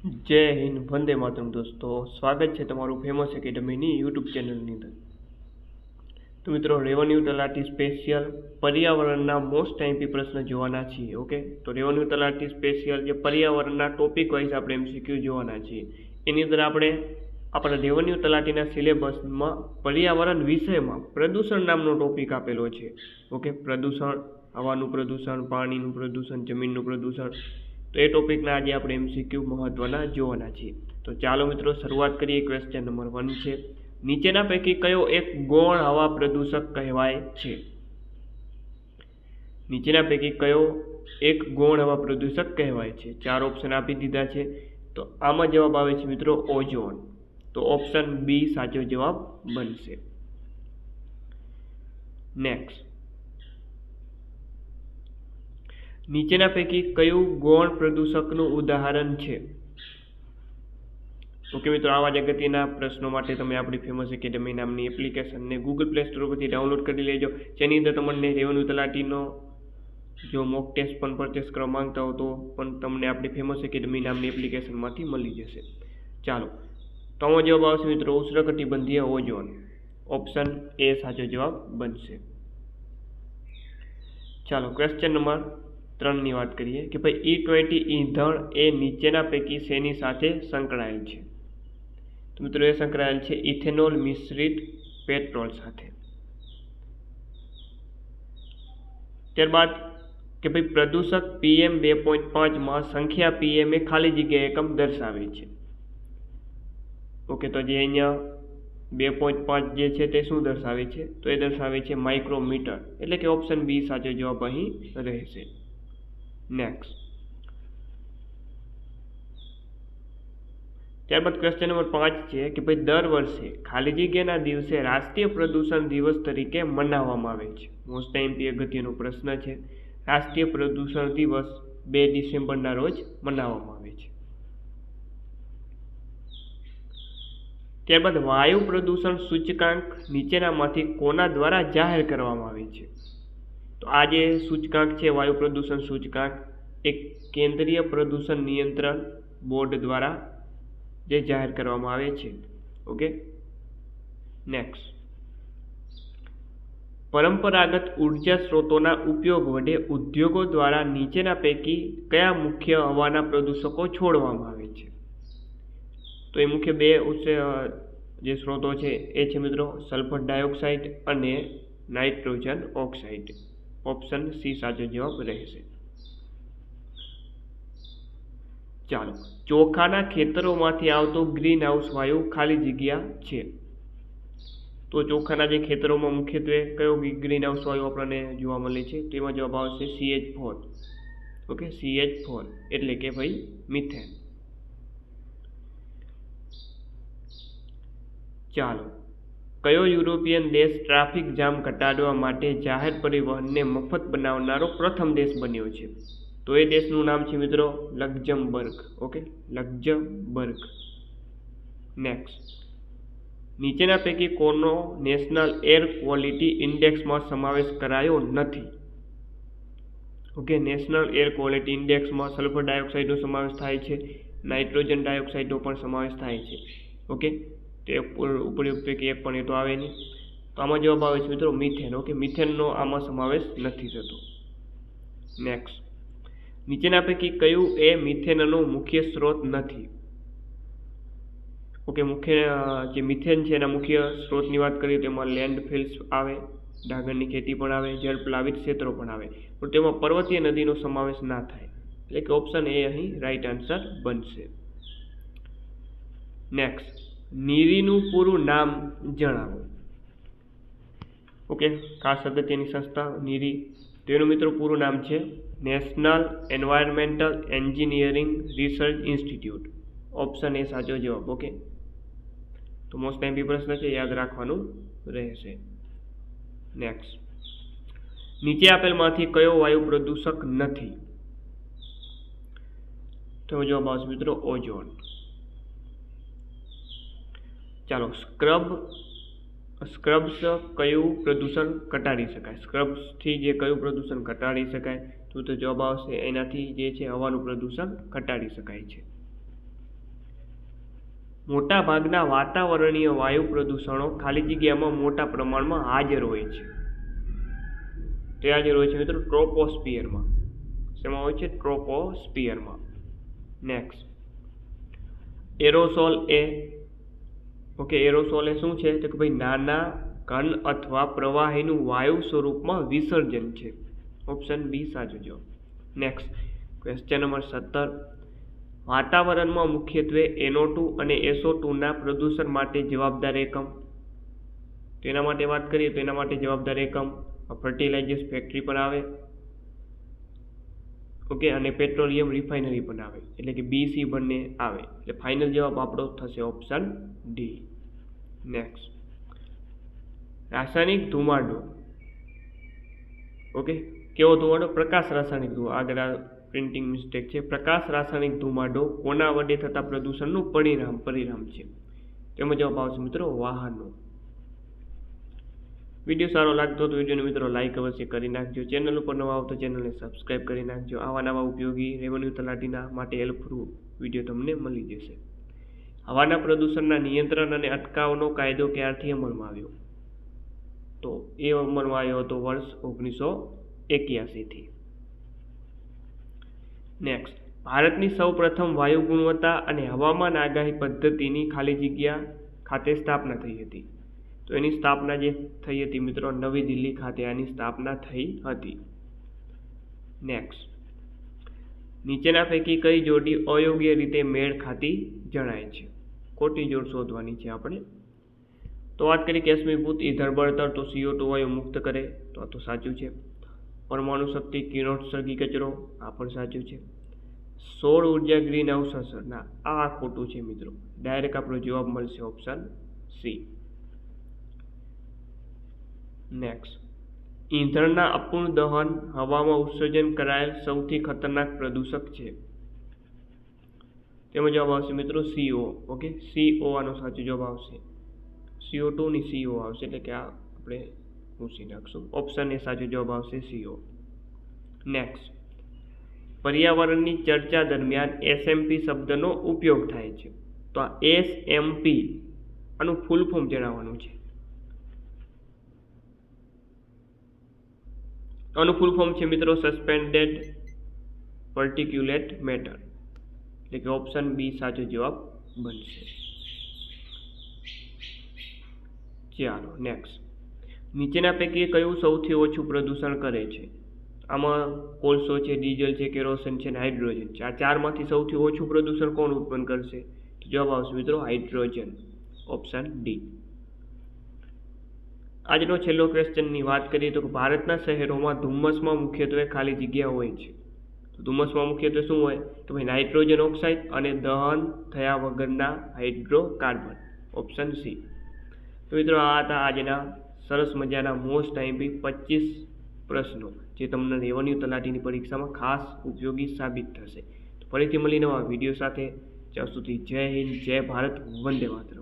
જય હિન્દ, વંદે માતરમ દોસ્તો. સ્વાગત છે તમારું ફેમસ એકેડમીની યુટ્યુબ ચેનલની અંદર. તો મિત્રો રેવન્યુ તલાટી સ્પેશિયલ પર્યાવરણના મોસ્ટ ટાઈમપી પ્રશ્ન જોવાના છીએ ઓકે તો રેવન્યુ તલાટી સ્પેશિયલ જે પર્યાવરણના ટોપિક વાઇઝ આપણે એમસીક્યુ જોવાના છીએ. એની અંદર આપણે આપણા રેવન્યુ તલાટીના સિલેબસમાં પર્યાવરણ વિષયમાં પ્રદૂષણ નામનો ટોપિક આપેલો છે ઓકે પ્રદૂષણ, હવાનું પ્રદૂષણ, પાણીનું પ્રદૂષણ, જમીનનું પ્રદૂષણ તો એ ટોપિકના આજે આપણે એમસીક્યુ મહત્વના જોવાના છીએ. તો ચાલો મિત્રો, શરૂઆત કરીએ ક્વેશ્ચન નંબર વન છે. નીચેના પૈકી કયો એક ગૌણ હવા પ્રદૂષક કહેવાય છે? નીચેના પૈકી કયો એક ગૌણ હવા પ્રદૂષક કહેવાય છે? ચાર ઓપ્શન આપી દીધા છે. તો આમાં જવાબ આવે છે મિત્રો ઓઝોન તો ઓપ્શન બી સાચો જવાબ બનશે. નેક્સ્ટ નીચેના પૈકી કયું ગૌણ પ્રદૂષકનું ઉદાહરણ છે? ઓકે મિત્રો, આવા જ અગત્યના પ્રશ્નો માટે તમે આપણી ફેમસ એકેડમી નામની એપ્લિકેશનને ગૂગલ પ્લે સ્ટોર પરથી ડાઉનલોડ કરી લેજો. જેની અંદર તમને રેવન્યુ તલાટીનો જો મોક ટેસ્ટ પણ પરચેસ કરવા માંગતા હો તો પણ તમને આપણી ફેમસ એકેડમી નામની એપ્લિકેશનમાંથી મળી જશે. ચાલો, તો આમાં જવાબ આવશે મિત્રો, ઉષ્ણકટિબંધીય ઓઝોન. ઓપ્શન એ સાચો જવાબ બનશે. ચાલો ક્વેશ્ચન નંબર ત્રણની વાત કરીએ કે ભાઈ ઈ ટ્વેન્ટી ઈંધણ એ નીચેના પૈકી શેની સાથે સંકળાયેલ છે? તો મિત્રો એ સંકળાયેલ છે ઇથેનોલ મિશ્રિત પેટ્રોલ સાથે. ત્યારબાદ કે ભાઈ પ્રદૂષક પીએમ બે પોઈન્ટ પાંચમાં સંખ્યા પીએમ એ ખાલી જગ્યા એકમ દર્શાવે છે. ઓકે, તો જે અહીંયા બે પોઈન્ટ પાંચ જે છે તે શું દર્શાવે છે? તો એ દર્શાવે છે માઇક્રોમીટર. એટલે કે ઓપ્શન બી સાચો જવાબ અહીં રહેશે. નેક્સ્ટ ત્યારબાદ ક્વેશ્ચન નંબર પાંચ છે કે ભાઈ દર વર્ષે ખાલી જગ્યાના દિવસે રાષ્ટ્રીય પ્રદૂષણ દિવસ તરીકે મનાવવામાં આવે છે. મોસ્ટ ટાઈમથી અગત્યનો પ્રશ્ન છે. રાષ્ટ્રીય પ્રદૂષણ દિવસ બે ડિસેમ્બરના રોજ મનાવવામાં આવે છે. ત્યારબાદ વાયુ પ્રદૂષણ સૂચકાંક નીચેનામાંથી કોના દ્વારા જાહેર કરવામાં આવે છે? તો આ જે સૂચકાંક છે, વાયુ પ્રદૂષણ સૂચકાંક, એક કેન્દ્રીય પ્રદૂષણ નિયંત્રણ બોર્ડ દ્વારા જે જાહેર કરવામાં આવે છે. ઓકે? નેક્સ્ટ પરંપરાગત ઊર્જા સ્ત્રોતોના ઉપયોગ વડે ઉદ્યોગો દ્વારા નીચેના પૈકી કયા મુખ્ય હવાના પ્રદૂષકો છોડવામાં આવે છે? તો એ મુખ્ય બે જે સ્ત્રોતો છે, એ છે મિત્રો સલ્ફર ડાયોક્સાઇડ અને નાઇટ્રોજન ઓક્સાઇડ. ઓપ્શન સી સાચો જવાબ રહેશે. ચાલો, ચોખાના ખેતરોમાંથી આવતો ગ્રીન હાઉસ વાયુ ખાલી જગ્યા છે. તો ચોખાના જે ખેતરોમાં મુખ્યત્વે કયો ગ્રીન હાઉસ વાયુ આપણને જોવા મળે છે? તેમાં જવાબ આવશે CH four okay CH four એટલે કે ભાઈ મિથેન ચાલો કયો યુરોપિયન દેશ ટ્રાફિક જામ ઘટાડવા માટે જાહેર પરિવહનને મફત બનાવનારો પ્રથમ દેશ બન્યો છે? તો એ દેશનું નામ છે મિત્રો લક્ઝમબર્ગ ઓકે? લક્ઝમબર્ગ નેક્સ્ટ નીચેના પૈકી કોનો નેશનલ એર ક્વોલિટી ઇન્ડેક્સમાં સમાવેશ કરાયો નથી? ઓકે? નેશનલ એર ક્વોલિટી ઇન્ડેક્સમાં સલ્ફર ડાયોક્સાઇડનો સમાવેશ થાય છે. નાઇટ્રોજન ડાયોક્સાઇડનો પણ સમાવેશ થાય છે. ઓકે? તે ઉપરયુક્ત પૈકી એક પણ એ તો આવે નહીં. તો આમાં જવાબ આવે છે મિત્રો મિથેન. ઓકે, મિથેનનો આમાં સમાવેશ નથી થતો. નેક્સ્ટ નીચેના પૈકી કયું એ મિથેનનો મુખ્ય સ્ત્રોત નથી? ઓકે, મુખ્ય, જે મિથેન છે એના મુખ્ય સ્ત્રોતની વાત કરીએ તો એમાં લેન્ડ ફિલ્સ આવે, ડાંગરની ખેતી પણ આવે જળ પ્લાવિત ક્ષેત્રો પણ આવે. પણ તેમાં પર્વતીય નદીનો સમાવેશ ના થાય. એટલે કે ઓપ્શન એ અહીં રાઈટ આન્સર બનશે. નેક્સ્ટ નીરીનું પૂરું નામ જણાવો. ઓકે, ખાસ અગત્યની સંસ્થા નીરી. તેનું મિત્રો પૂરું નામ છે national environmental engineering research institute. Option A સાચો જવાબ, ઓકે? તો મોસ્ટ ટાઈમ બી પ્રશ્ન છે, યાદ રાખવાનું રહેશે. નેક્સ્ટ નીચે આપેલમાંથી કયો વાયુ પ્રદૂષક નથી? તો જવાબ આવશે મિત્રો ઓઝોન ચાલો સ્ક્રબ સ્ક્રબ્સ કયું પ્રદૂષણ ઘટાડી શકાય? સ્ક્રબ્સથી જે કયું પ્રદૂષણ ઘટાડી શકાય? તો તો જવાબ આવશે, એનાથી જે છે, હવાનું પ્રદૂષણ ઘટાડી શકાય છે. મોટા ભાગના વાતાવરણીય વાયુ પ્રદૂષણો ખાલી જગ્યામાં મોટા પ્રમાણમાં હાજર હોય છે. તે હાજર હોય છે મિત્રો ટ્રોપોસ્પિયરમાં શેમાં હોય છે? ટ્રોપોસ્પિયરમાં નેક્સ્ટ એરોસોલ એ ઓકે, એરોસોલ એ શું છે? તો કે ભાઈ નાના કણ અથવા પ્રવાહીનું વાયુ સ્વરૂપમાં વિસર્જન છે. ઓપ્શન બી સાચું જો નેક્સ્ટ ક્વેશ્ચન નંબર સત્તર. વાતાવરણમાં મુખ્યત્વે એનો ટુ અને એસો ટુના પ્રદૂષણ માટે જવાબદાર એકમ. તો એના માટે વાત કરીએ તો એના માટે જવાબદાર એકમ ફર્ટિલાઇઝર્સ ફેક્ટરી પણ આવે. ઓકે, અને પેટ્રોલિયમ રિફાઇનરી પણ આવે. એટલે કે બી સી બંને આવે. એટલે ફાઇનલ જવાબ આપણો થશે ઓપ્શન ડી નેક્સ્ટ રાસાયણિક ધુમાડો. ઓકે કેવો ધુમાડો? પ્રકાશ રાસાયણિક ધુમાડો. આગળ આ પ્રિન્ટિંગ મિસ્ટેક છે. પ્રકાશ રાસાયણિક ધુમાડો કોના વડે થતા પ્રદૂષણનું પરિણામ પરિણામ છે? તેમાં જવાબ આવશે મિત્રો વાહનો. વીડિયો સારો લાગતો તો વિડીયોને મિત્રો લાઈક અવશ્ય કરી નાખજો. ચેનલ ઉપર નવા આવતો ચેનલને સબસ્ક્રાઈબ કરી નાખજો. આવા નવા ઉપયોગી, રેવન્યુ તલાટીના માટે હેલ્પફુલ વીડિયો તમને મળી જશે. હવાના પ્રદૂષણના નિયંત્રણ અને અટકાવનો કાયદો ક્યારથી અમલમાં આવ્યો? તો એ અમલમાં આવ્યો હતો વર્ષ ઓગણીસો એક્યાસીથી. નેક્સ્ટ ભારતની સૌપ્રથમ વાયુ ગુણવત્તા અને હવામાન આગાહી પદ્ધતિની ખાલી જગ્યા ખાતે સ્થાપના થઈ હતી. તો એની સ્થાપના જે થઈ હતી મિત્રો, નવી દિલ્હી ખાતે આની સ્થાપના થઈ હતી. નેક્સ્ટ નીચેના પૈકી કઈ જોડી અયોગ્ય રીતે મેળ ખાતી જણાય છે? ખોટી જોડ શોધવાની છે આપણે. તો વાત કરીએ કે અશ્મિભૂત ઈંધણ બળતર તો સીઓ ટુ વાયુ મુક્ત કરે, તો આ તો સાચું છે. પરમાણુ શક્તિ કિરણોત્સર્ગી કચરો, આ પણ સાચું છે. સૌર ઊર્જા ગ્રીન હાઉસ અસર ના, આ ખોટું છે મિત્રો. ડાયરેક્ટ આપણો જવાબ મળશે ઓપ્શન સી નેક્સ્ટ ઈંધણના અપૂર્ણ દહન હવામાં ઉત્સર્જન કરાયેલ સૌથી ખતરનાક પ્રદૂષક છે. તેમાં જવાબ આવશે મિત્રો સીઓ ઓકે સીઓ આનો સાચો જવાબ આવશે. સીઓ ટુની સીઓ આવશે, એટલે કે આ આપણે પૂછી નાખશું. ઓપ્શન એ સાચો જવાબ આવશે સીઓ નેક્સ્ટ પર્યાવરણની ચર્ચા દરમિયાન એસએમપી શબ્દનો ઉપયોગ થાય છે. તો આ એસ એમપી આનું ફૂલ ફોર્મ જણાવવાનું છે. આનું ફૂલ ફોર્મ છે મિત્રો સસ્પેન્ડેડ પર્ટિક્યુલેટ મેટર એટલે કે ઓપ્શન બી સાચો જવાબ બનશે. ચાલો નેક્સ્ટ નીચેના પૈકી કયું સૌથી ઓછું પ્રદૂષણ કરે છે? આમાં કોલસો છે, ડીઝલ છે, કેરોસન છે અને હાઇડ્રોજન છે. આ ચારમાંથી સૌથી ઓછું પ્રદૂષણ કોણ ઉત્પન્ન કરશે? જવાબ આવશે મિત્રો હાઇડ્રોજન. ઓપ્શન ડી આજનો છેલ્લો ક્વેશ્ચનની વાત કરીએ તો ભારતના શહેરોમાં ધુમ્મસમાં મુખ્યત્વે ખાલી જગ્યા હોય છે. ધુમ્મસમાં મુખ્યત્વે શું હોય? તો ભાઈ નાઇટ્રોજન ઓક્સાઇડ અને દહન થયા વગરના હાઇડ્રોકાર્બન, ઓપ્શન સી. તો મિત્રો આ હતા આજના સરસ મજાના મોસ્ટ આઈમ્પી પચીસ પ્રશ્નો, જે તમને રેવન્યુ તલાટીની પરીક્ષામાં ખાસ ઉપયોગી સાબિત થશે. તો ફરીથી મળીને નવા વીડિયો સાથે. જ્યાં સુધી જય હિન્દ, જય ભારત, વંદે માતરમ.